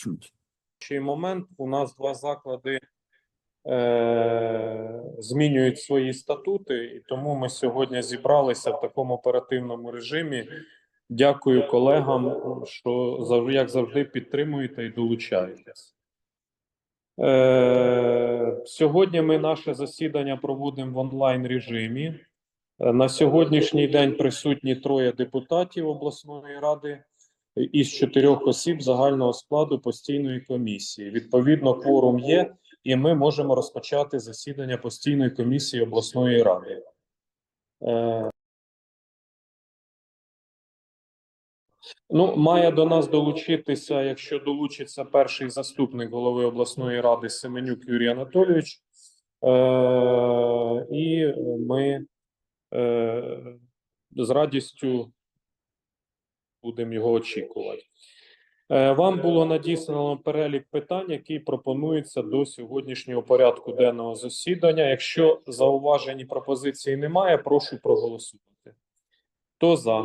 чуть. настоящий момент у нас два заклади е, змінюють свої статути, і тому ми сьогодні зібралися в такому оперативному режимі. Дякую колегам, що зав- як завжди підтримуєте і долучаєтесь. Е, сьогодні ми наше засідання проводимо в онлайн режимі. Е, На сьогоднішній день присутні троє депутатів обласної ради із чотирьох осіб загального складу постійної комісії. Відповідно, кворум є, і ми можемо розпочати засідання постійної комісії обласної ради. Е, Ну, має до нас долучитися, якщо долучиться перший заступник голови обласної ради Семенюк Юрій Анатолійович. Е, і ми е, з радістю будемо його очікувати. Е, Вам було надіслано перелік питань, які пропонуються до сьогоднішнього порядку денного засідання. Якщо зауважень і пропозицій немає, прошу проголосувати. Хто за?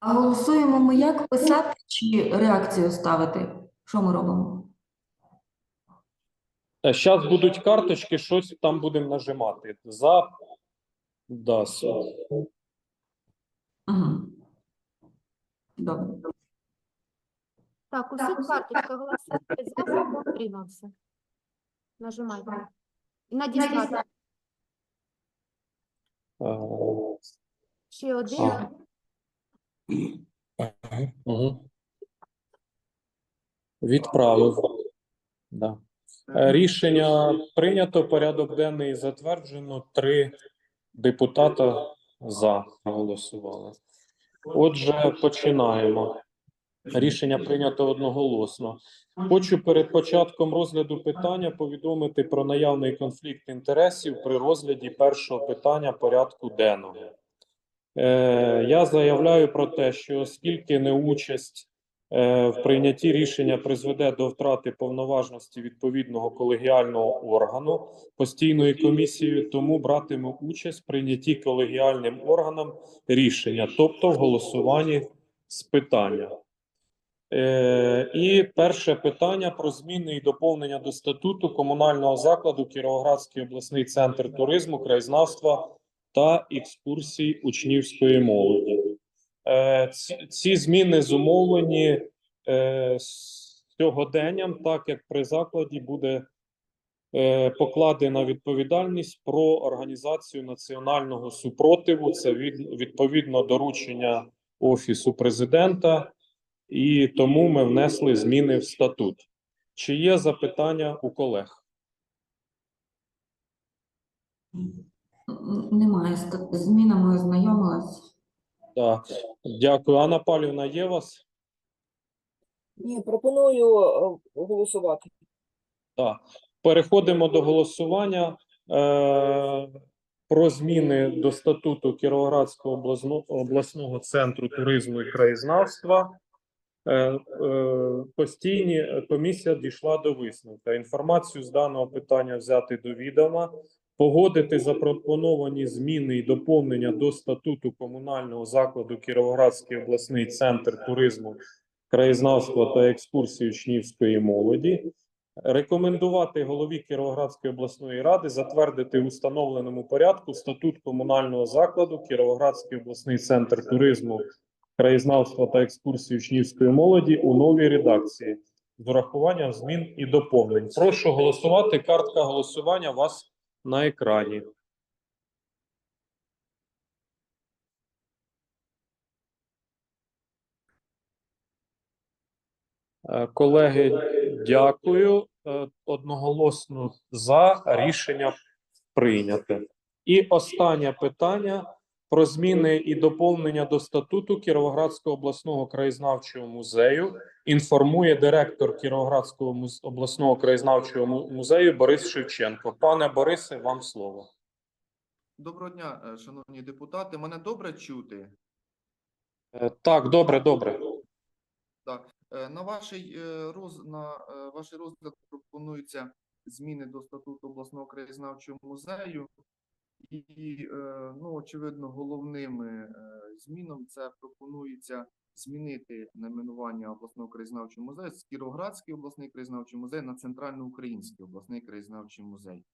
А голосуємо ми як писати чи реакцію ставити? Що ми робимо? Зараз будуть карточки, щось там будемо нажимати. За. Да, с- Угу. Добре. Так, усі карточки голосуйте за або утримався. Нажимайте. І надіслати. Ще один. Угу. Відправив. Да. Е, Рішення прийнято. Порядок денний затверджено. Три депутата за голосували. Отже, починаємо. Рішення прийнято одноголосно. Хочу перед початком розгляду питання повідомити про наявний конфлікт інтересів при розгляді першого питання порядку денного. Е, я заявляю про те, що оскільки неучасть в прийнятті рішення призведе до втрати повноважності відповідного колегіального органу постійної комісії, тому братиму участь в прийнятті колегіальним органом рішення, тобто в голосуванні з питання. Е, і перше питання про зміни і доповнення до статуту комунального закладу Кіровоградський обласний центр туризму, краєзнавства та екскурсій учнівської молоді. Е, ці, зміни зумовлені е, сьогоденням, так як при закладі буде е, покладена відповідальність про організацію національного супротиву. Це від, відповідно доручення Офісу президента, і тому ми внесли зміни в статут. Чи є запитання у колег? Немає змінами ознайомилась. Так, дякую. Анна Павлівна, є у вас? Ні, пропоную е, голосувати. Так. Переходимо до голосування е, про зміни до статуту Кіровоградського обласного, обласного центру туризму і краєзнавства. Е, е, постійні е, комісія дійшла до висновку. Інформацію з даного питання взяти до відома, погодити запропоновані зміни і доповнення до статуту комунального закладу Кіровоградський обласний центр туризму, краєзнавства та екскурсії учнівської молоді. Рекомендувати голові Кіровоградської обласної ради затвердити в установленому порядку статут комунального закладу Кіровоградський обласний центр туризму, краєзнавства та екскурсії учнівської молоді у новій редакції з урахуванням змін і доповнень. Прошу голосувати. Картка голосування у вас на екрані. Е, Колеги, дякую. Е, Одноголосно за рішення прийняте. І останнє питання про зміни і доповнення до статуту Кіровоградського обласного краєзнавчого музею. Інформує директор Кіровоградського обласного краєзнавчого музею Борис Шевченко. Пане Борисе, вам слово. Доброго дня, е, шановні депутати. Мене добре чути? Е, Так, добре, добре. Так. Е, На вашій роз на вашій розгляд пропонуються зміни до статуту обласного краєзнавчого музею. І, е, ну, очевидно, головними е, змінами це пропонується змінити найменування обласного краєзнавчого музею з Кіровоградський обласний краєзнавчий музей на Центральноукраїнський обласний краєзнавчий музей.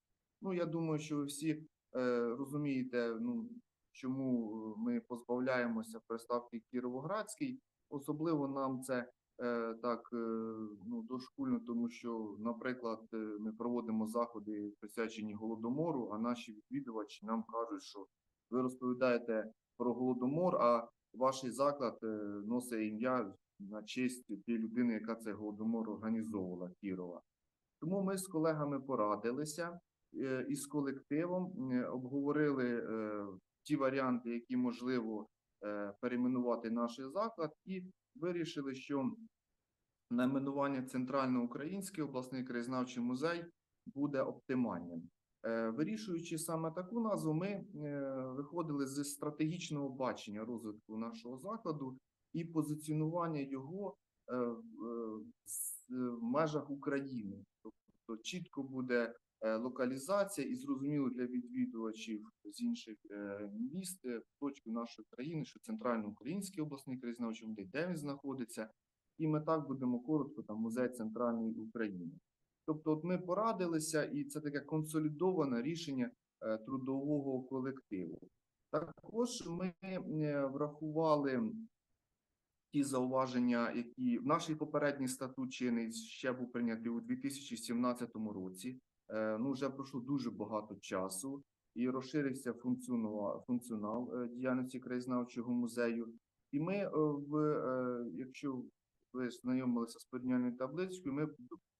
Ну, я думаю, що ви всі е, розумієте, ну, чому ми позбавляємося приставки Кіровоградський. Особливо нам це так е, ну, дошкульно, тому що, наприклад, е, ми проводимо заходи присвячені голодомору, а наші відвідувачі нам кажуть, що ви розповідаєте про голодомор, а ваш заклад е, носить ім'я на честь тієї людини, яка цей голодомор організовувала Кірова. Тому ми з колегами порадилися е, із колективом, е, обговорили е, ті варіанти, які можливо е, перейменувати наш заклад, і вирішили, що найменування Центральноукраїнський обласний краєзнавчий музей буде оптимальним. Е, Вирішуючи саме таку назву, ми е, виходили з стратегічного бачення розвитку нашого закладу і позиціонування його е, в межах України. Тобто чітко буде е, локалізація і зрозуміло для відвідувачів з інших е, міст е, точки нашої країни, що центральноукраїнський обласний краєзнавчий музей, де він знаходиться, і ми так будемо коротко там музей центральної України. Тобто, от ми порадилися, і це таке консолідоване рішення е, трудового колективу. Також ми е, врахували ті зауваження, які в нашій попередній статут чинний ще був прийнятий у 2017 році. Е, Ну, вже пройшло дуже багато часу і розширився функціонал, функціонал е, діяльності краєзнавчого музею. І ми, е, в, якщо ви знайомилися з порівняльною табличкою, ми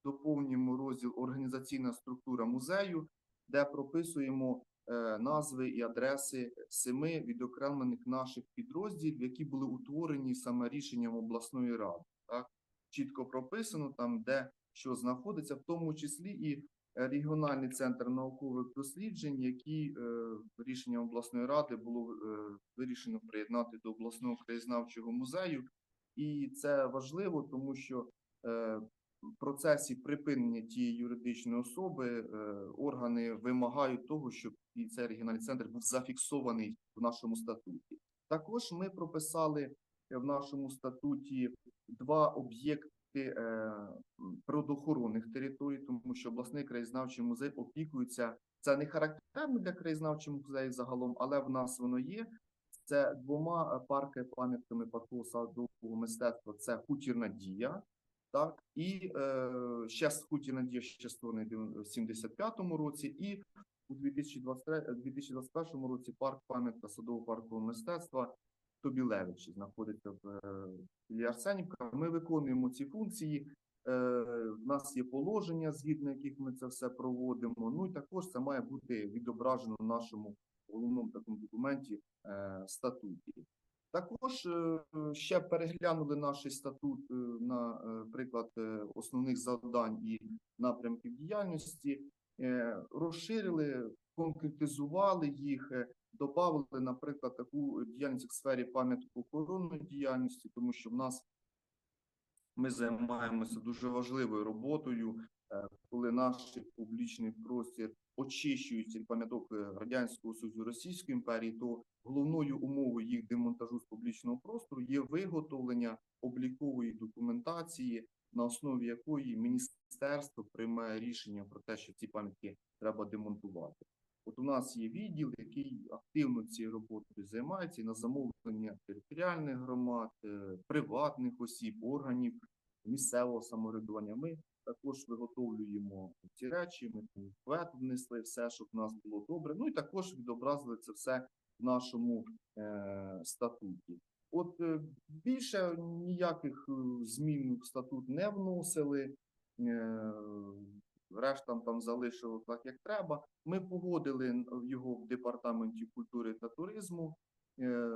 доповнюємо розділ організаційна структура музею, де прописуємо назви і адреси семи відокремлених наших підрозділів, які були утворені саме рішенням обласної ради. Так чітко прописано там, де що знаходиться, в тому числі і регіональний центр наукових досліджень, які е, рішенням обласної ради було е, вирішено приєднати до обласного краєзнавчого музею. І це важливо, тому що е, в процесі припинення тієї юридичної особи е, органи вимагають того, щоб і цей регіональний центр був зафіксований в нашому статуті. Також ми прописали е, в нашому статуті два об'єкти е, природоохоронних територій, тому що обласний краєзнавчий музей опікується. Це не характерно для краєзнавчого музею загалом, але в нас воно є. Це двома е, парки пам'ятками паркового садового мистецтва. Це хутір Надія, так і е, ще з хутір Надія ще створений в 75-му році, і у 2023, 2021 році парк пам'ятка садово паркового мистецтва Тобілевичі знаходиться в е, Арсенівка. Ми виконуємо ці функції. Е, в нас є положення, згідно яких ми це все проводимо. Ну і також це має бути відображено в нашому головному такому документі е, статуті. Також ще переглянули наш статут на е, основних завдань і напрямків діяльності, розширили, конкретизували їх, додали, наприклад, таку діяльність в сфері пам'ятко-охоронної діяльності, тому що в нас ми займаємося дуже важливою роботою, е, коли наш публічний простір очищується пам'яток е, Радянського Союзу Російської імперії, то головною умовою їх демонтажу з публічного простору є виготовлення облікової документації, на основі якої міністерство приймає рішення про те, що ці пам'ятки треба демонтувати. От у нас є відділ, який активно цією роботою займається і на замовлення територіальних громад, е, приватних осіб, органів місцевого самоврядування. Ми також виготовлюємо ці речі. Ми там внесли все, щоб в нас було добре. Ну і також відобразили це все в нашому е, статуті. От е, більше ніяких е, змін в статут не вносили. Е, решта там залишили так, як треба. Ми погодили його в департаменті культури та туризму, е,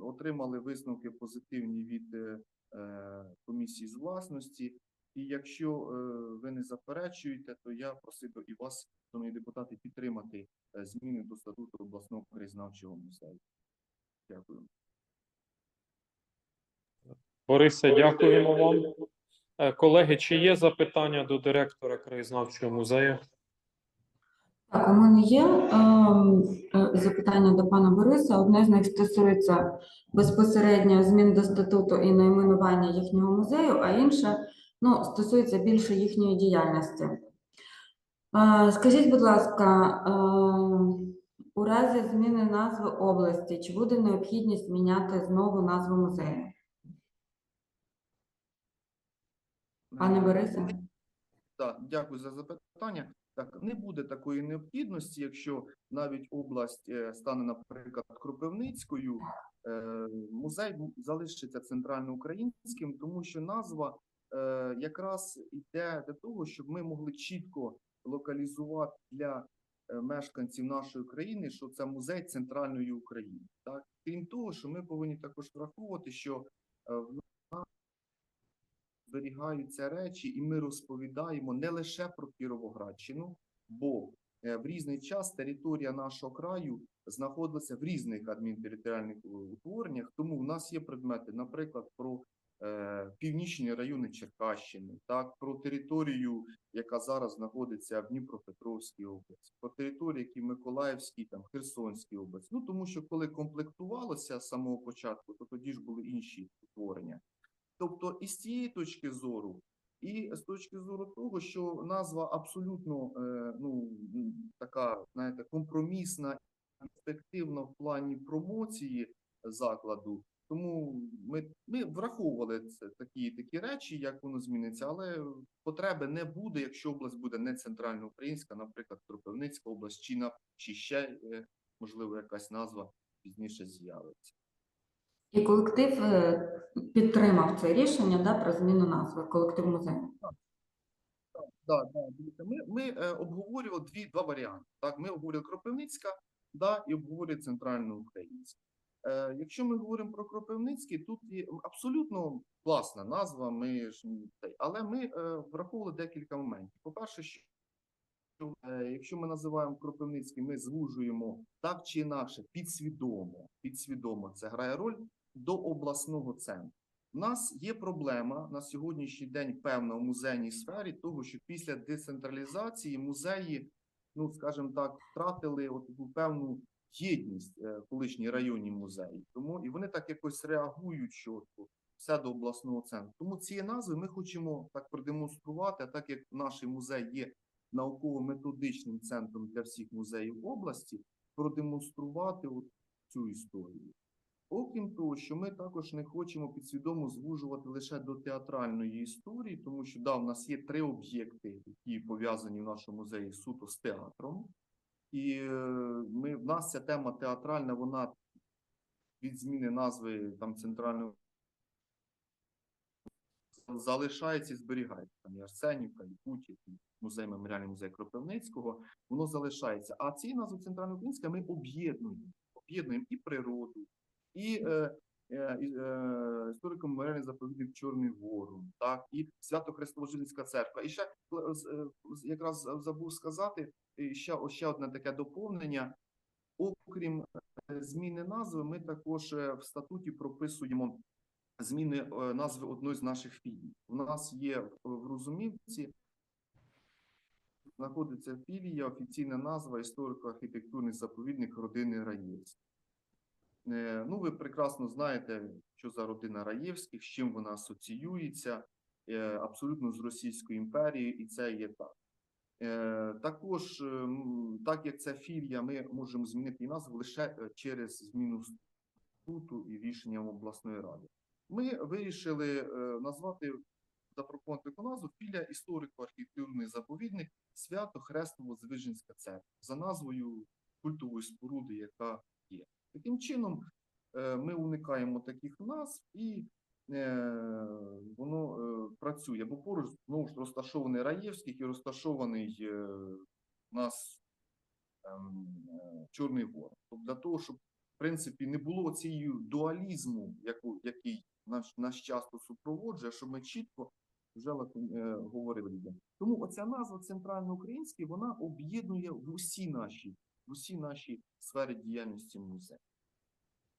отримали висновки позитивні від е, е, комісії з власності. І якщо ви не заперечуєте, то я просив і вас, шановні депутати, підтримати зміни до статуту обласного краєзнавчого музею. Дякую. Борисе, дякуємо вам. Е, Колеги, чи є запитання до директора краєзнавчого музею? Так, у мене є ем, е, запитання до пана Бориса. Одне з них стосується безпосередньо змін до статуту і найменування їхнього музею, а інше ну, стосується більше їхньої діяльності. Е, Скажіть, будь ласка, е, у разі зміни назви області, чи буде необхідність міняти знову назву музею? Пане Борисе? Так, дякую за запитання. Так, не буде такої необхідності, якщо навіть область е, стане, наприклад, Кропивницькою, е, музей залишиться центральноукраїнським, тому що назва е, якраз йде для того, щоб ми могли чітко локалізувати для мешканців нашої країни, що це музей центральної України. Так, крім того, що ми повинні також враховувати, що в зберігаються речі, і ми розповідаємо не лише про Кіровоградщину, бо е, в різний час територія нашого краю знаходилася в різних адмінтериторіальних е, утвореннях. Тому в нас є предмети, наприклад, про е, північні райони Черкащини, так про територію, яка зараз знаходиться в Дніпропетровській області, про території, які Миколаївській, там Херсонській області. Ну тому що коли комплектувалося з самого початку, то тоді ж були інші утворення. Тобто, із цієї точки зору, і з точки зору того, що назва абсолютно е, ну така, знаєте, компромісна, ефективна в плані промоції закладу. Тому ми, ми враховували це такі такі речі, як воно зміниться, але потреби не буде, якщо область буде не центральноукраїнська, наприклад, Кропивницька область, чи чи ще е, можливо якась назва пізніше з'явиться. І колектив е, підтримав це рішення да, про зміну назви, колектив музею. Да, да, дивіться, ми, ми е, обговорювали дві, два варіанти. Так, ми обговорювали Кропивницька, да, і обговорювали центральноукраїнська. Е, якщо ми говоримо про Кропивницький, тут є абсолютно класна назва, ми ж, але ми е, враховували декілька моментів. По-перше, що е, якщо ми називаємо Кропивницький, ми звужуємо так чи інакше підсвідомо, підсвідомо це грає роль до обласного центру. У нас є проблема на сьогоднішній день певна в музейній сфері, того, що після децентралізації музеї, ну скажімо так, втратили таку певну єдність е, колишні районні музеї. Тому і вони так якось реагують, що все до обласного центру. Тому ці назви ми хочемо так продемонструвати, а так як наш музей є науково-методичним центром для всіх музеїв області, продемонструвати от цю історію. Окрім того, що ми також не хочемо підсвідомо звужувати лише до театральної історії, тому що да, в нас є три об'єкти, які пов'язані в нашому музеї суто з театром. І е, ми, в нас ця тема театральна, вона від зміни назви там центрального залишається і зберігається. Там і Арсенівка, і Путів, і музей меморіальний музей Кропивницького, воно залишається. А ці назви центральноукраїнська ми об'єднуємо, об'єднуємо і природу, і е, е, е, історико-меморіальний заповідник Чорний Ворон, так, і Свято Христово-Жилінська церква. І ще е, е, якраз забув сказати, і ще, ще одне таке доповнення. Окрім е, зміни назви, ми також е, в статуті прописуємо зміни назви одної з наших філій. У нас є в- Розумівці знаходиться філія, офіційна назва історико-архітектурний заповідник родини Раєвських. Е, Ну, ви прекрасно знаєте, що за родина Раєвських, з чим вона асоціюється, е, абсолютно з Російською імперією, і це є так. Е, Також, так як це філія, ми можемо змінити її назву лише через зміну статуту і рішенням обласної ради. Ми вирішили назвати запропонувати таку назву філія історико-архітектурний заповідник Свято Хрестово Звиженська церква за назвою культової споруди, яка. Таким чином, е, ми уникаємо таких назв і е, воно е, працює. Бо поруч знову ж розташований Раєвський і розташований у нас ем, Чорний Гор. Тобто для того, щоб в принципі не було цієї дуалізму, який наш, наш часто супроводжує, щоб ми чітко вже говорили. Тому оця назва центральноукраїнський вона об'єднує в усі наші, в усі наші сфери діяльності музею.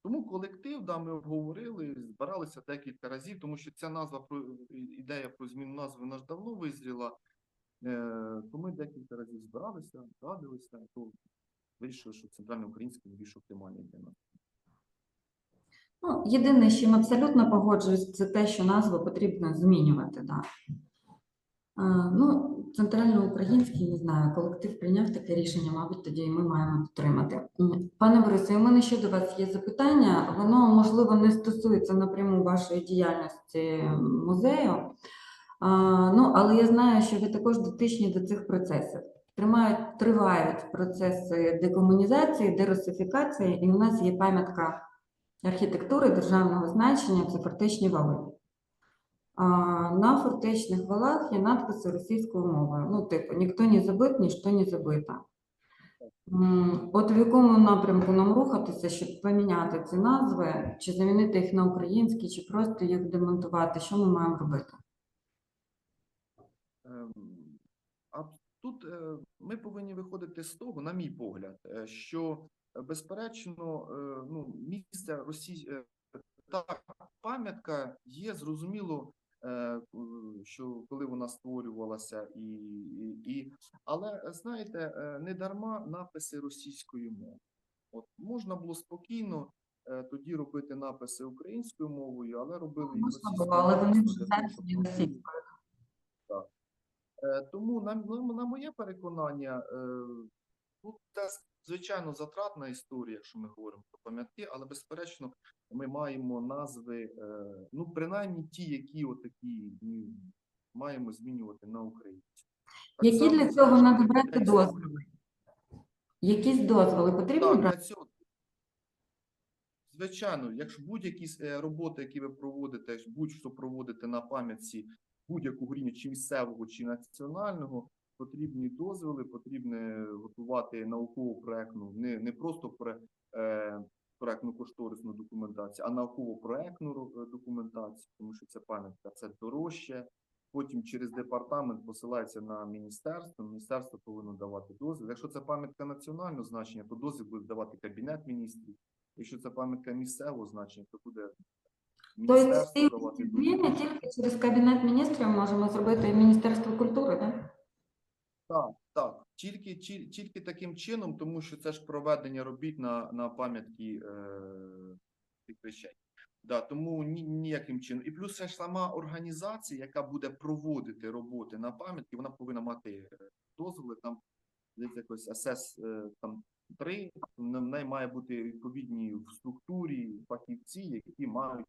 Тому колектив, да, ми обговорили, збиралися декілька разів, тому що ця назва про ідея про зміну назви ж давно визріла. Е, То ми декілька разів збиралися, радилися, то вирішили, що центральноукраїнський більш оптимальний для нас. Ну, єдине, з чим абсолютно погоджуюсь, це те, що назву потрібно змінювати. Да. Ну, центральноукраїнський, не знаю, колектив прийняв таке рішення, мабуть, тоді і ми маємо підтримати. Пане Борисе, у мене ще до вас є запитання. Воно, можливо, не стосується напряму вашої діяльності музею. Ну, але я знаю, що ви також дотичні до цих процесів. Тримають, тривають процеси декомунізації, дерусифікації, і у нас є пам'ятка архітектури державного значення це фортечні вали. На фортечних валах є надписи російською мовою. Ну, типу, ніхто не забит, ніщо не забито. От в якому напрямку нам рухатися, щоб поміняти ці назви, чи замінити їх на українські, чи просто їх демонтувати? Що ми маємо робити? Ем, А тут е, ми повинні виходити з того, на мій погляд, е, що е, безперечно, ну, місце Росії, е, та пам'ятка є зрозуміло, що коли вона створювалася, і, і, і але е, знаєте, е, не дарма написи російською мовою. От можна було спокійно е, тоді робити написи українською мовою, але робили Можна російською мовою. Е, Тому на, на, моє переконання, е, ну, це звичайно затратна історія, якщо ми говоримо про пам'ятки, але безперечно, ми маємо назви, е, ну принаймні ті, які отакі ну, маємо змінювати на українську. Які само, для цього треба брати дозволи? Якісь дозволи потрібно Так, брати? Звичайно, якщо будь-які е, роботи, які ви проводите, будь-що проводите на пам'ятці будь-якого рівня, чи місцевого, чи національного, потрібні дозволи, потрібно готувати наукову проектну, не, не просто пре, е, проектну кошторисну документацію, а науково-проектну е, документацію, тому що це пам'ятка, це дорожче. Потім через департамент посилається на міністерство. Міністерство повинно давати дозвіл. Якщо це пам'ятка національного значення, то дозвіл буде давати кабінет міністрів. Якщо це пам'ятка місцевого значення, то буде Тобто міністерство всі давати дозвіл. зміни тільки через Кабінет міністрів можемо зробити і Міністерство культури, так? Так, так. Тільки, ті- тільки таким чином, тому що це ж проведення робіт на, на пам'ятки е, тих речей. Да, тому ні, ніяким чином. І плюс ж сама організація, яка буде проводити роботи на пам'ятки, вона повинна мати е, дозволи, там десь якось СС е, там три, в неї має бути відповідні в структурі фахівці, які мають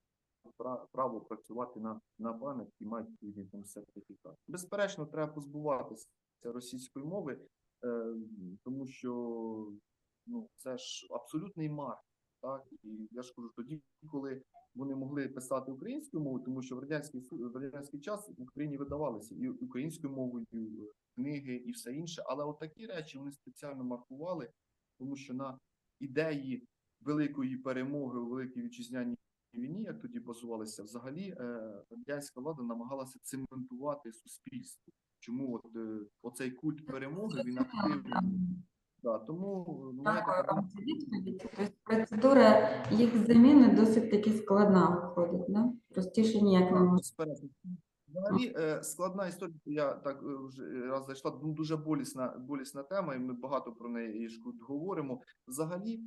пра- право працювати на, на пам'ятки, мають відповідний там сертифікат. Безперечно, треба позбуватися російської мови, е, тому що ну, це ж абсолютний марк. Так? І я ж кажу, тоді, коли вони могли писати українською мовою, тому що в радянський в радянський час в Україні видавалися і українською мовою е, книги, і все інше. Але от такі речі вони спеціально маркували, тому що на ідеї великої перемоги у великій вітчизняній війні, як тоді базувалися, взагалі е, радянська влада намагалася цементувати суспільство. Чому от е, оцей культ перемоги він активно да, тому за відповідь. Тобто процедура їх заміни досить таки складна виходить, да? Простіше ніяк не Так, може. Взагалі е, складна історія. Я так е, вже раз зайшла. ну, Дуже болісна, болісна тема, і ми багато про неї говоримо. Взагалі,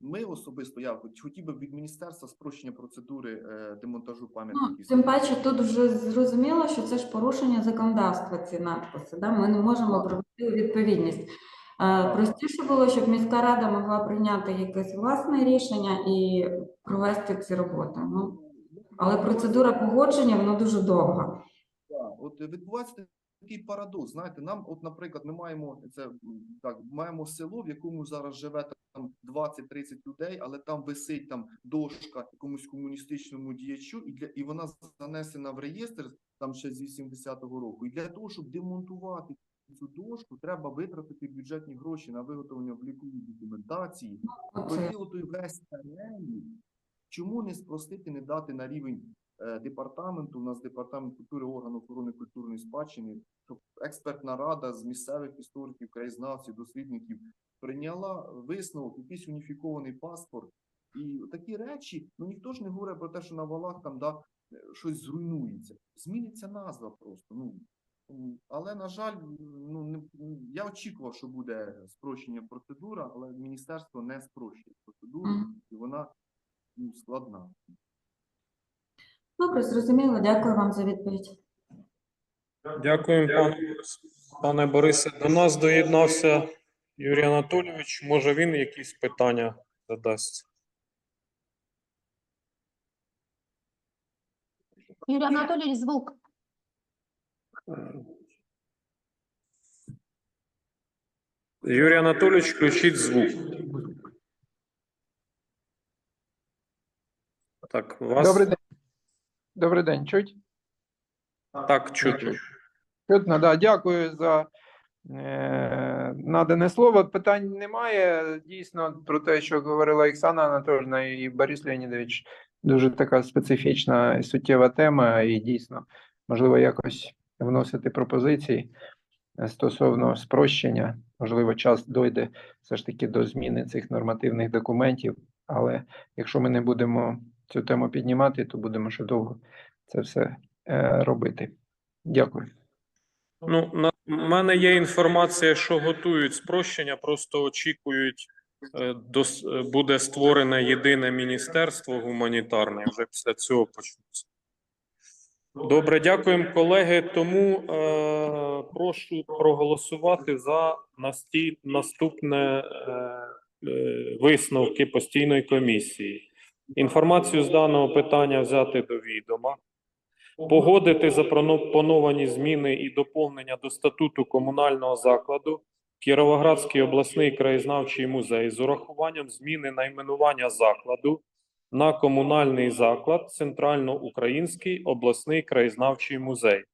ми особисто я хотів би від міністерства спрощення процедури е, демонтажу Ну, пам'ятників. тим паче тут вже зрозуміло, що це ж порушення законодавства, ці надписи. Да? Ми не можемо провести у відповідність. Е, Простіше було, щоб міська рада могла прийняти якесь власне рішення і провести ці роботи. Ну, але процедура погодження вона дуже довга. Так, от відбувається такий парадокс. Знаєте, нам, от, наприклад, ми маємо це так, маємо село, в якому зараз живе там 20-30 людей, але там висить там дошка якомусь комуністичному діячу, і для і вона занесена в реєстр там ще з 80-го року. І для того, щоб демонтувати цю дошку, треба витратити бюджетні гроші на виготовлення облікової документації. Пройти отой весь перелік. Чому не спростити, не дати на рівень е, департаменту? У нас департамент культури, орган охорони культурної спадщини, щоб експертна рада з місцевих істориків, краєзнавців, дослідників прийняла висновок, якийсь уніфікований паспорт. І такі речі, ну ніхто ж не говорить про те, що на валах там да, е, щось зруйнується. Зміниться назва просто. Ну, Але, на жаль, ну, не, я очікував, що буде спрощення процедура, але міністерство не спрощує процедуру, і вона ну, складна. Добре, зрозуміло. Дякую вам за відповідь. Пане Пане Борисе. До нас доєднався Юрій Анатолійович. Може, він якісь питання задасть? Юрий Анатольевич, звук. Юрій Анатолійович, включіть звук. Так, вас Добрий день. Добрий день. Чуть? так чути. Чутно, да. Дякую за надане слово. Питань немає. Дійсно, про те, що говорила Оксана Анатольовна і Борис Леонідович, дуже така специфічна і суттєва тема, і дійсно, можливо, якось вносити пропозиції стосовно спрощення. Можливо, час дойде все ж таки до зміни цих нормативних документів. Але якщо ми не будемо цю тему піднімати, то будемо ще довго це все е, робити. Дякую. Ну, в мене є інформація, що готують спрощення, просто очікують, е, е, буде створене єдине міністерство гуманітарне. Вже після цього почнеться. Добре, дякуємо, колеги. Тому е, прошу проголосувати за насті, наступне е, е, висновки постійної комісії. Інформацію з даного питання взяти до відома. Погодити запропоновані зміни і доповнення до статуту комунального закладу Кіровоградський обласний краєзнавчий музей з урахуванням зміни найменування закладу на комунальний заклад Центральноукраїнський обласний краєзнавчий музей.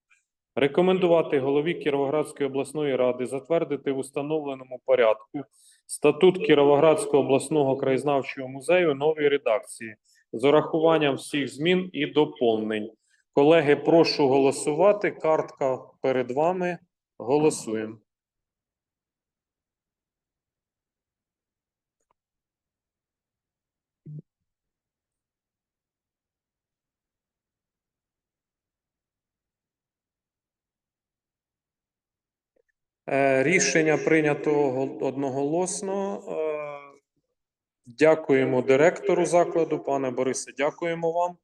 Рекомендувати голові Кіровоградської обласної ради затвердити в установленому порядку статут Кіровоградського обласного краєзнавчого музею в новій редакції з урахуванням всіх змін і доповнень. Колеги, прошу голосувати. Картка перед вами. Голосуємо. Е, Рішення прийнято гол- одноголосно. Е, Дякуємо директору закладу, пане Борисе, дякуємо вам.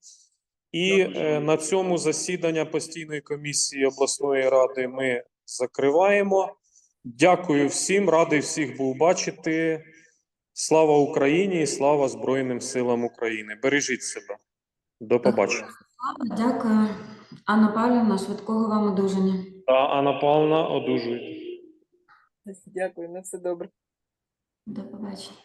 І е, на цьому засідання постійної комісії обласної ради ми закриваємо. Дякую всім, радий всіх був бачити. Слава Україні і слава Збройним силам України. Бережіть себе. До побачення. Дякую. Анна Павлівна, швидкого вам одужання. Та Анна Павловна, одужуйте. Дякую, на все добре. До побачення.